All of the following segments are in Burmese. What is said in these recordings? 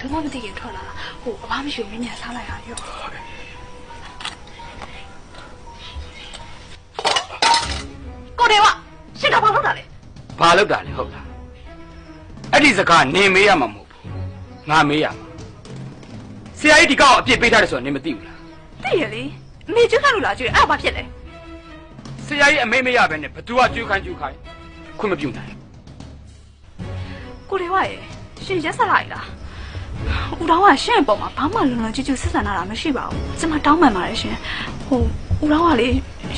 ဘယ်မှမသိခင်ထွက်လာတာဟိုအဘာမရှိဘူးမင်းညာစားလိုက်ရရောကိုတယ်ဝရှင်းတော့ဘာလုပ်တာလဲဘာလောက်တာလဲဟုတ်လားအဲ့ဒီစကားနင်မေးရမှာမဟုတ်ဘူးငါမေးရမှာဆရာကြီးဒီကောက်အပြစ်ပေးထားတယ်ဆိုတော့နင်မသိဘူးလားသိရလေအမေကျွတ်ခန့်လို့လာကျွေးအဲ့ဒါဘာဖြစ်လဲဆရာကြီးအမေးမရဘဲနဲ့ဘသူကကြွေးခိုင်းကြွေးခိုင်းခွင့်မပြုနိုင်ကိုတယ်ဝရေရှင်ရက်ဆက်လိုက်လား ဦးတော်ကရှင့်အပေါ်မှာဘာမှလုံလုံကျွတ်ကျွတ်ဆက်ဆံလာတာမရှိပါဘူးကျွန်မတောင်းပန်ပါတယ်ရှင်ဟိုဦးတော်ကလေ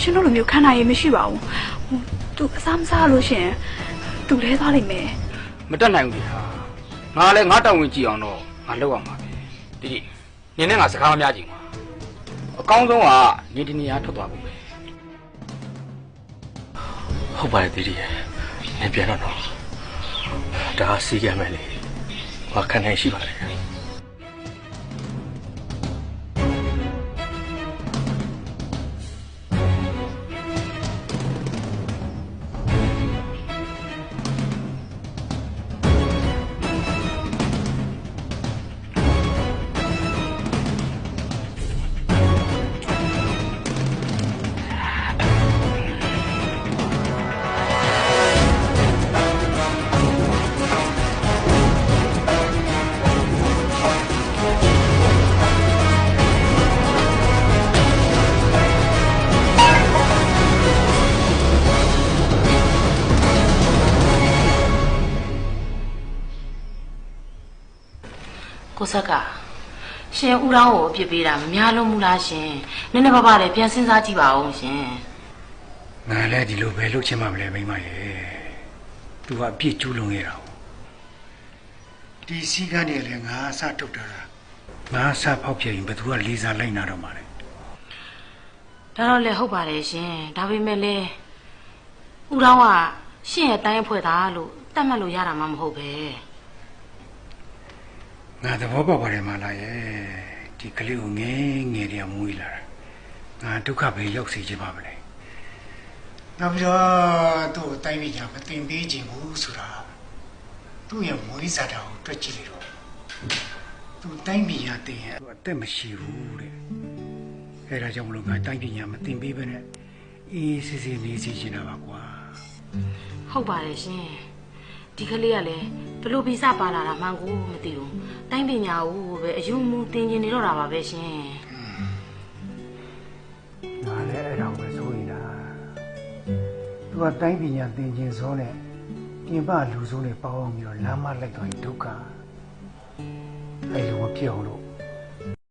ရှင်တို့လိုမျိုးခံနိုင်ရင်မရှိပါဘူးဟိုသူအစားမစားလို့ရှင်သူလဲသွားလိမ့်မယ်မတက်နိုင်ဘူးလေဟာငါလည်းငါတောင်းဝင်ကြည့်အောင်တော့ငါလောက်အောင်ပါပဲဒီဒီနင်နဲ့ငါစကားမများကြည့်ပါအကောင်းဆုံးကနင်ဒီနေရာထွက်သွားဖို့ပဲဟုတ်ပါတယ်တီတီရယ်နင်ပြန်တော့တော့ဒါစီကံမယ်လေ ဘာခံနိုင်ရှိပါလဲ ကိုဆက်ကရှင်ဦးတောင်းကိုအပြစ်ပေးတာမများလို့မူလားရှင်နည်းနည်းပါးပါးလည်းပြန်စဉ်းစားကြည့်ပါဦးရှင်ငါလည်းဒီလိုပဲလုပ်ချင်မှမလဲမိမရဲ့သူကအပြစ်ကျူးလွန်ခဲ့တာကိုဒီစီကန်းနေလေငါအစထုတ်တာလားငါအစဖောက်ပြရင်ဘယ်သူကလေးစားလိုက်နာတော့မှာလဲဒါတော့လည်းဟုတ်ပါတယ်ရှင်ဒါပေမဲ့လည်းဦးတောင်းကရှင်ရဲ့တိုင်းအဖွဲ့သားလို့တတ်မှတ်လို့ရတာမှမဟုတ်ပဲ ငါသဘောပေါက်ပါတယ်မလားရဲ့ဒီကလေးကိုငယ်ငယ်တည်းကမွေးလာတာငါဒုက္ခပဲရောက်စေချင်ပါမလဲနောက်ပြီးတော့သူ့ကိုတိုင်းပြည်ညာမတင်ပေးခြင်းဘူးဆိုတာသူ့ရဲ့မွေးစားတာကိုတွက်ကြည့်လိုက်တော့သူတိုင်းပြည်ညာတင်ရဲ့သူအသက်မရှိဘူးတဲ့အဲဒါကြောင့်မလို့ငါတိုင်းပြည်ညာမတင်ပေးဘဲနဲ့အေးစစ်စစ်နေစီချင်တာပါကွာဟုတ်ပါတယ်ရှင် ဒီကလေးကလည်းဘလို့ဗီဇပါလာတာမှန်ကိုမသိဘူးတိုင်းပညာကိုပဲအယူမူတင်ကျင်နေတော့တာပါပဲရှင်ငါလည်းအဲ့ဒါကိုပဲစိုးရင်တာသူကတိုင်းပညာသင်ခြင်းစောနဲ့ပြင်ပလူစိုးနဲ့ပေါင်းအောင်ပြီးတော့လမ်းမလိုက်သွားရင်ဒုက္ခအဲ့လိုမဖြစ်အောင်လို့